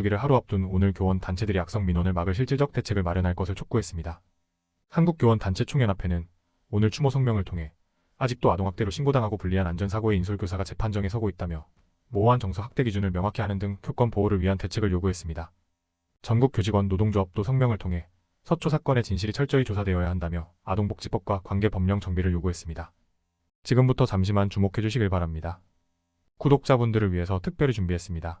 주기를 하루 앞둔 오늘 교원 단체들이 악성 민원을 막을 실질적 대책을 마련할 것을 촉구했습니다. 한국교원단체총연합회는 오늘 추모 성명을 통해 아직도 아동학대로 신고당하고 불리한 안전사고의 인솔교사가 재판정에 서고 있다며 모호한 정서 학대 기준을 명확히 하는 등 교권 보호를 위한 대책을 요구했습니다. 전국 교직원 노동조합도 성명을 통해 서초 사건의 진실이 철저히 조사되어야 한다며 아동복지법과 관계 법령 정비를 요구했습니다. 지금부터 잠시만 주목해 주시길 바랍니다. 구독자분들을 위해서 특별히 준비했습니다.